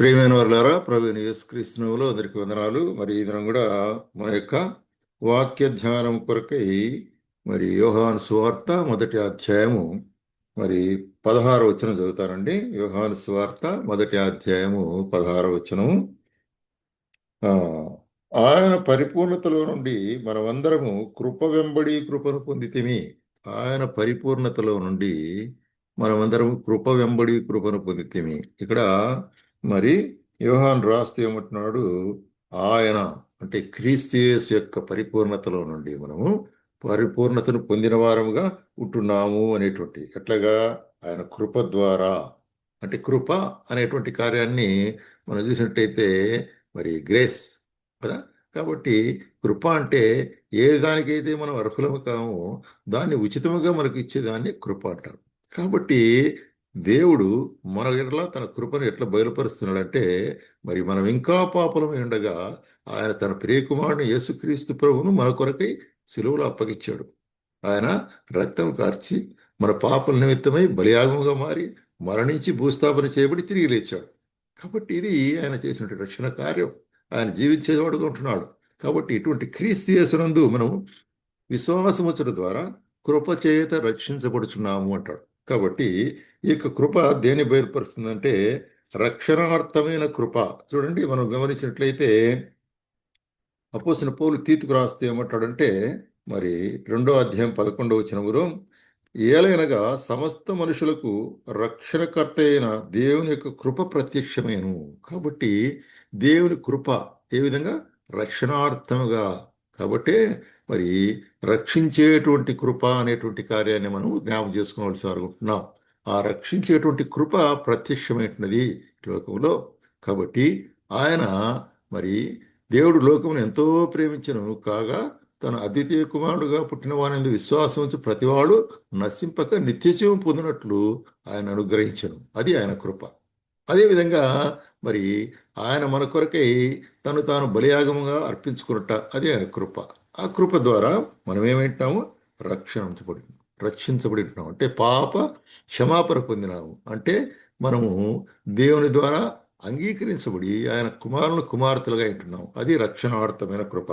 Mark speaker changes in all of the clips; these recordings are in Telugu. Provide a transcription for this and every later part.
Speaker 1: ప్రేమైన వారులారా ప్రవీణ యేసుక్రీస్తునులో అందరికి వందనాలు. మరి ఈ దినం కూడా మన యొక్క వాక్య ధ్యానం కొరకై మరి యోహాను సువార్త మొదటి అధ్యాయము మరి పదహారు వచనం చదువుతానండి. యోహాను సువార్త మొదటి అధ్యాయము పదహారు వచనము. ఆయన పరిపూర్ణతలో నుండి మనమందరము కృప వెంబడి కృపను పొందితిమి. ఆయన పరిపూర్ణతలో నుండి మనమందరం కృప వెంబడి కృపను పొందితిమి. ఇక్కడ మరి యోహాన్ రాస్తూ ఏమంటున్నాడు? ఆయన అంటే క్రీస్తియస్ యొక్క పరిపూర్ణతలో నుండి మనము పరిపూర్ణతను పొందిన వారముగా ఉంటున్నాము అనేటువంటి ఎట్లాగా? ఆయన కృప ద్వారా అంటే కృప అనేటువంటి కార్యాన్ని మనం చూసినట్టయితే మరి గ్రేస్ కదా? కాబట్టి కృప అంటే ఏ దానికైతే మనం అర్హులము కామో దాన్ని ఉచితముగా మనకు ఇచ్చేదాన్ని కృప అంటారు. కాబట్టి దేవుడు మన ఎట్లా తన కృపను ఎట్లా బయలుపరుస్తున్నాడంటే మరి మనం ఇంకా పాపలమై ఉండగా ఆయన తన ప్రియకుమారుని యేసుక్రీస్తు ప్రభువును మన కొరకై సిలువలో అప్పగించాడు. ఆయన రక్తం కార్చి మన పాపల నిమిత్తమై బలియాగముగా మారి మరణించి భూస్థాపన చేయబడి తిరిగి లేచాడు. కాబట్టి ఇది ఆయన చేసినటువంటి రక్షణ కార్యం. ఆయన జీవించేవాడుగా ఉంటున్నాడు కాబట్టి ఇటువంటి క్రీస్తు చేసినందు మనం విశ్వాసముచ్చట ద్వారా కృపచేత రక్షించబడుచున్నాము అంటాడు. కాబట్టి ఈ యొక్క కృప దేని బయలుపరుస్తుందంటే రక్షణార్థమైన కృప. చూడండి మనం గమనించినట్లయితే అపోసిన పౌలు తీతుకు రాస్తే ఏమంటాడంటే మరి రెండో అధ్యాయం పదకొండవ వచనములో ఏలైనగా సమస్త మనుషులకు రక్షణకర్త అయిన దేవుని యొక్క కృప ప్రత్యక్షమేను. కాబట్టి దేవుని కృప ఏ విధంగా? రక్షణార్థముగా. కాబట్టి మరి రక్షించేటువంటి కృప అనేటువంటి కార్యాన్ని మనం జ్ఞాపం చేసుకోవాల్సి అనుకుంటున్నాం ఆ రక్షించేటువంటి కృప ప్రత్యక్షమైనది లోకంలో. కాబట్టి ఆయన మరి దేవుడు లోకమును ఎంతో ప్రేమించను. కాగా తన అద్వితీయ కుమారుడుగా పుట్టిన వాని విశ్వాసం ఉంచి ప్రతివాడు నశింపక నిత్యజీవం పొందినట్లు ఆయన అనుగ్రహించను. అది ఆయన కృప. అదేవిధంగా మరి ఆయన మన కొరకై తను తాను బలియాగముగా అర్పించుకున్నట్ట అది ఆయన కృప. ఆ కృప ద్వారా మనం ఏమంటాము రక్షించబడి రక్షించబడి ఉంటున్నాం అంటే పాప క్షమాపణ పొందినాము. అంటే మనము దేవుని ద్వారా అంగీకరించబడి ఆయన కుమారులు కుమార్తెలుగా ఉంటున్నాం అది రక్షణార్థమైన కృప.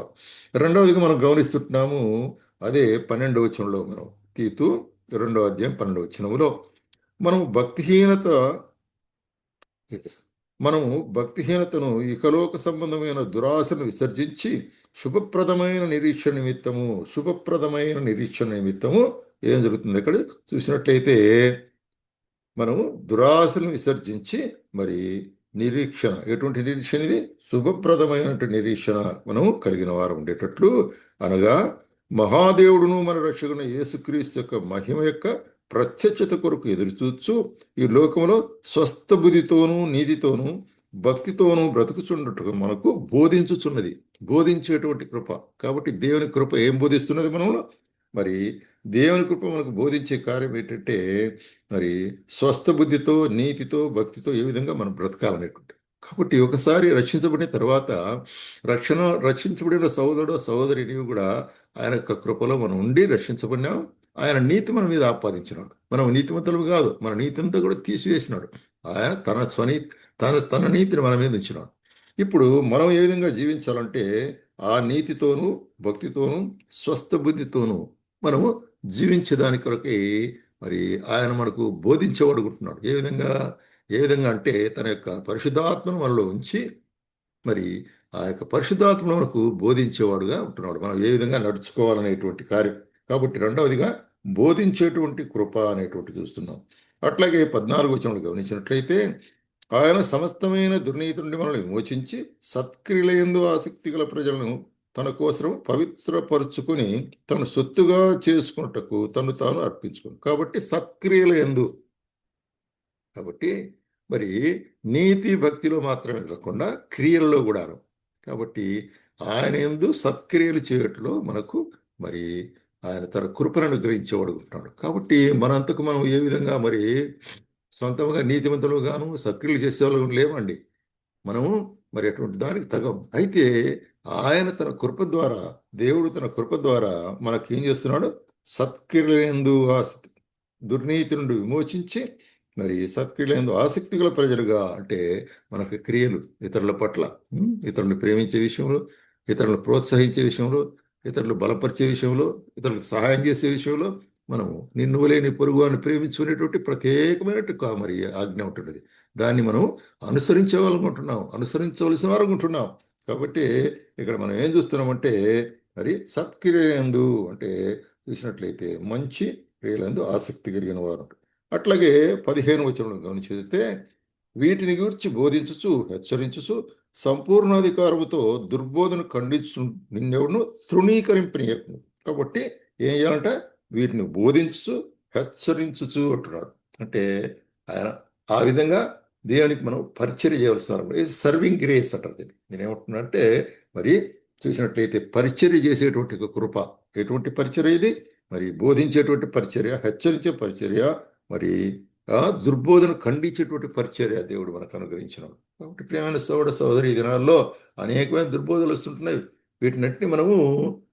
Speaker 1: రెండవదిగా మనం గమనిస్తుంటున్నాము అదే పన్నెండవ వచనంలో మనం తీతు రెండవ అధ్యాయం పన్నెండవ వచనములో. మనం భక్తిహీనత మనము భక్తిహీనతను ఇకలోక సంబంధమైన దురాశను విసర్జించి శుభప్రదమైన నిరీక్షణ నిమిత్తము శుభప్రదమైన నిరీక్షణ నిమిత్తము ఏం జరుగుతుంది అక్కడ? చూసినట్లయితే మనము దురాశను విసర్జించి మరి నిరీక్షణ ఎటువంటి నిరీక్షణ ఇది? శుభప్రదమైనటువంటి నిరీక్షణ మనము కలిగిన వారు ఉండేటట్లు అనగా మహాదేవుడును మన రక్షకుని యేసుక్రీస్తు యొక్క మహిమ యొక్క ప్రత్యక్షత కొరకు ఎదురుచూచు ఈ లోకంలో స్వస్థ బుద్ధితోనూ నీతితోనూ భక్తితోనూ బ్రతుకుచున్నట్టుగా మనకు బోధించుచున్నది. బోధించేటువంటి కృప. కాబట్టి దేవుని కృప ఏం బోధిస్తున్నది మనలో మరి దేవుని కృప మనకు బోధించే కార్యం ఏంటంటే మరి స్వస్థ బుద్ధితో నీతితో భక్తితో ఏ విధంగా మనం బ్రతకాలనేటువంటి. కాబట్టి ఒకసారి రక్షించబడిన తర్వాత రక్షణ రక్షించబడిన సహోదరుడు సహోదరిని కూడా ఆయన యొక్క కృపలో మనం ఉండి రక్షించబడినాం. ఆయన నీతి మన మీద ఆపాదించినాడు. మనం నీతిమంతులు కాదు మన నీతి అంతా కూడా తీసివేసినాడు. ఆయన తన స్వనీ తన తన నీతిని మన మీద ఉంచినాడు. ఇప్పుడు మనం ఏ విధంగా జీవించాలంటే ఆ నీతితోనూ భక్తితోనూ స్వస్థ బుద్ధితోనూ మనము జీవించేదాని కొరకై మరి ఆయన మనకు బోధించేవాడుకుంటున్నాడు ఏ విధంగా ఏ విధంగా అంటే తన యొక్క పరిశుద్ధాత్మను మనలో ఉంచి మరి ఆ యొక్క పరిశుద్ధాత్మను మనకు బోధించేవాడుగా ఉంటున్నాడు. మనం ఏ విధంగా నడుచుకోవాలనేటువంటి కార్యం. కాబట్టి రెండవదిగా బోధించేటువంటి కృప అనేటువంటి చూస్తున్నాం. అట్లాగే పద్నాలుగు వచనంలో గమనించినట్లయితే ఆయన సమస్తమైన దుర్నీతి నుండి మనల్ని విమోచించి సత్క్రియలందు ఆసక్తి గల ప్రజలను తన కోసం పవిత్రపరుచుకుని తను సొత్తుగా చేసుకున్నటకు తను తాను అర్పించుకుని కాబట్టి సత్క్రియల ఎందు కాబట్టి మరి నీతి భక్తిలో మాత్రమే కాకుండా క్రియల్లో కూడాను. కాబట్టి ఆయన ఎందు సత్క్రియలు చేయట్లో మనకు మరి ఆయన తన కృపను అనుగ్రహించేవాడు ఉంటున్నాడు కాబట్టి మనంతకు మనం ఏ విధంగా మరి సొంతంగా నీతిమంతులు గాను సత్క్రియలు చేసేవాళ్ళు లేవండి. మనము మరి అటువంటి దానికి తగం. అయితే ఆయన తన కృప ద్వారా దేవుడు తన కృప ద్వారా మనకి ఏం చేస్తున్నాడు? సత్క్రియలందు ఆ దుర్నీతి నుండి విమోచించి మరి సత్క్రియలందు ఆసక్తి గల ప్రజలుగా అంటే మనకు క్రియలు ఇతరుల పట్ల ఇతరులను ప్రేమించే విషయంలో ఇతరులను ప్రోత్సహించే విషయంలో ఇతరులు బలపరిచే విషయంలో ఇతరులకు సహాయం చేసే విషయంలో మనము నిన్ను లేని పొరుగు అని ప్రేమించుకునేటువంటి ప్రత్యేకమైనట్టు కా- మరి ఆజ్ఞ ఉంటున్నది దాన్ని మనం అనుసరించే వాళ్ళనుకుంటున్నాం అనుసరించవలసిన వారు అనుకుంటున్నాం కాబట్టి ఇక్కడ మనం ఏం చూస్తున్నామంటే మరి సత్క్రియలందు అంటే చూసినట్లయితే మంచి క్రియలందు ఆసక్తి కలిగిన వారు అట్లాగే పదిహేను వచనం గమనించితే వీటిని గురించి బోధించుచు హెచ్చరించుచు సంపూర్ణాధికారముతో దుర్బోధన ఖండించు నిన్నెవడును తృణీకరింపనీయకు. కాబట్టి ఏం చేయాలంట వీటిని బోధించుచు హెచ్చరించుచు అంటున్నాడు. అంటే ఆయన ఆ విధంగా దేవునికి మనం పరిచర్య చేయవలసిన సర్వింగ్ గ్రేస్ అంటారు దీన్ని. నేను ఏమంటున్నానంటే మరి చూసినట్లయితే పరిచర్య చేసేటువంటి ఒక కృప. ఎటువంటి పరిచర్య ఇది? మరి బోధించేటువంటి పరిచర్య హెచ్చరించే పరిచర్య మరి దుర్బోధన ఖండించేటువంటి పరిచర్య దేవుడు మనకు అనుగ్రహించినాడు. కాబట్టి ప్రేమైన సోదర సోదరి దినాల్లో అనేకమైన దుర్బోధలు వస్తుంటున్నాయి. వీటినటిని మనము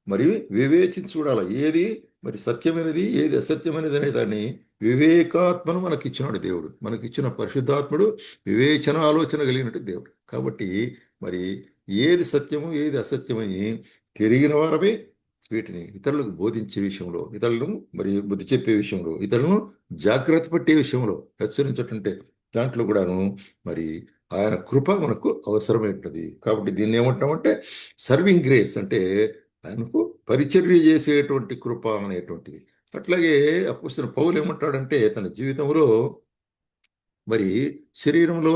Speaker 1: మరి వివేచించి చూడాలి. ఏది మరి సత్యమైనది ఏది అసత్యమైనది అనే దాన్ని వివేకాత్మను మనకి ఇచ్చినాడు దేవుడు. మనకిచ్చిన పరిశుద్ధాత్ముడు వివేచన ఆలోచన కలిగినట్టు దేవుడు. కాబట్టి మరి ఏది సత్యము ఏది అసత్యమని తిరిగిన వారమే వీటిని ఇతరులకు బోధించే విషయంలో ఇతరులను మరి బుద్ధి చెప్పే విషయంలో ఇతరులను జాగ్రత్త పట్టే విషయంలో హెచ్చరించటంటే దాంట్లో కూడాను మరి ఆయన కృప మనకు అవసరమైంటుంది కాబట్టి దీన్ని ఏమంటామంటే సర్వింగ్ గ్రేస్ అంటే ఆయనకు పరిచర్య చేసేటువంటి కృప అనేటువంటిది. అట్లాగే అపోసిన పౌలు ఏమంటాడంటే తన జీవితంలో మరి శరీరంలో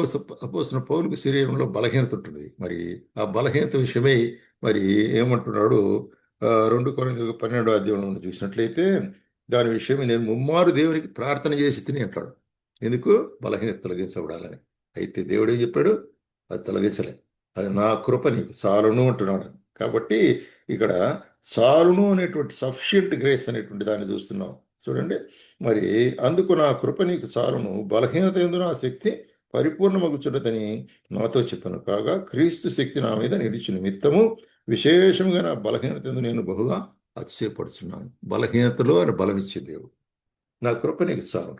Speaker 1: అపోసిన పౌలుకు శరీరంలో బలహీనత ఉంటుంది. మరి ఆ బలహీనత విషయమై మరి ఏమంటున్నాడు? రెండు కొరింథీయులకు పన్నెండో అధ్యాయంలో చూసినట్లయితే దాని విషయం నేను ముమ్మారు దేవునికి ప్రార్థన చేసి తిని అంటాడు. ఎందుకు? బలహీనత తొలగించబడాలని. అయితే దేవుడు ఏం చెప్పాడు? అది తొలగించలే. అది నా కృప నీకు. చాలును అంటున్నాడు. కాబట్టి ఇక్కడ చాలును అనేటువంటి సఫిషియంట్ గ్రేస్ అనేటువంటి దాన్ని చూస్తున్నాం. చూడండి. మరి అందుకు నా కృప నీకు చాలును బలహీనత ఎందు నా శక్తి పరిపూర్ణమగుచున్నదని నాతో చెప్పాను. కాగా క్రీస్తు శక్తి నా మీద నిలిచి నిమిత్తము విశేషంగా నా బలహీనత నేను బహుగా అతిశయపడుతున్నాను బలహీనతలో ఆయన బలం దేవుడు. నా కృప నీకు చాలు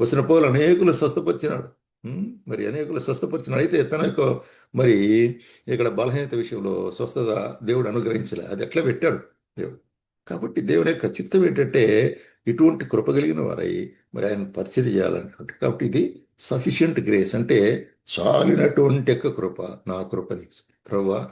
Speaker 1: వచ్చిన పోలు అనేకులు స్వస్థపరిచినాడు. మరి అనేకులు స్వస్థపరిచినాడు. అయితే తన యొక్క మరి ఇక్కడ బలహీనత విషయంలో స్వస్థత దేవుడు అనుగ్రహించలే. అది ఎట్లా పెట్టాడు దేవుడు? కాబట్టి దేవుని యొక్క చిత్తం ఏంటంటే ఇటువంటి కృప కలిగిన వారై మరి ఆయన పరిచయం చేయాలన్నటువంటి. కాబట్టి ఇది సఫిషియంట్ గ్రేస్ అంటే చాలినటువంటి యొక్క కృప. నా కృప నీకు. ప్రభా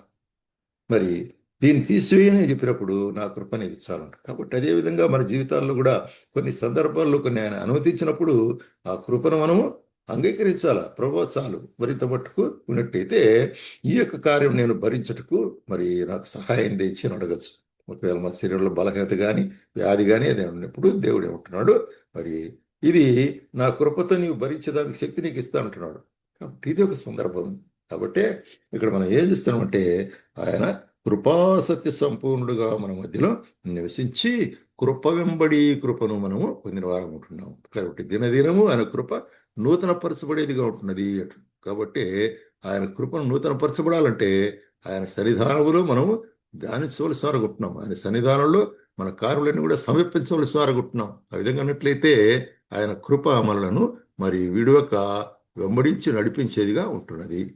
Speaker 1: మరి దీన్ని తీసివేయని చెప్పినప్పుడు నా కృపని ఇచ్చాలంట కాబట్టి అదేవిధంగా మన జీవితాల్లో కూడా కొన్ని సందర్భాల్లో కొన్ని ఆయన అనుమతించినప్పుడు ఆ కృపను మనము అంగీకరించాలా? ప్రభావ చాలు. మరింత మట్టుకు ఉన్నట్టయితే ఈ యొక్క కార్యం నేను భరించటకు మరి నాకు సహాయం తెచ్చి అని అడగచ్చు. ఒకవేళ మన శరీరంలో బలహీనత కానీ వ్యాధి కానీ అదే ఉన్నప్పుడు దేవుడు ఏమంటున్నాడు? మరి ఇది నా కృపతో నీవు భరించేదానికి శక్తి నీకు ఇస్తా అంటున్నాడు కాబట్టి ఇది ఒక సందర్భం. కాబట్టి ఇక్కడ మనం ఏం చేస్తామంటే ఆయన కృపాసత్య సంపూర్ణుడుగా మన మధ్యలో నివసించి కృప వెంబడి కృపను మనము పొందిన వారం ఉంటున్నాము. కాబట్టి దినదినము ఆయన కృప నూతన పరచబడేదిగా ఉంటున్నది కాబట్టి ఆయన కృపను నూతన పరచబడాలంటే ఆయన సన్నిధానములో మనము ధ్యానించవలసి వారగుంటున్నాం ఆయన సన్నిధానంలో మన కార్యులను కూడా సమర్పించవలసి వారగుంటున్నాం ఆ విధంగా అన్నట్లయితే ఆయన కృప మనలను మరి విడువక వెంబడించి నడిపించేదిగా ఉంటున్నది.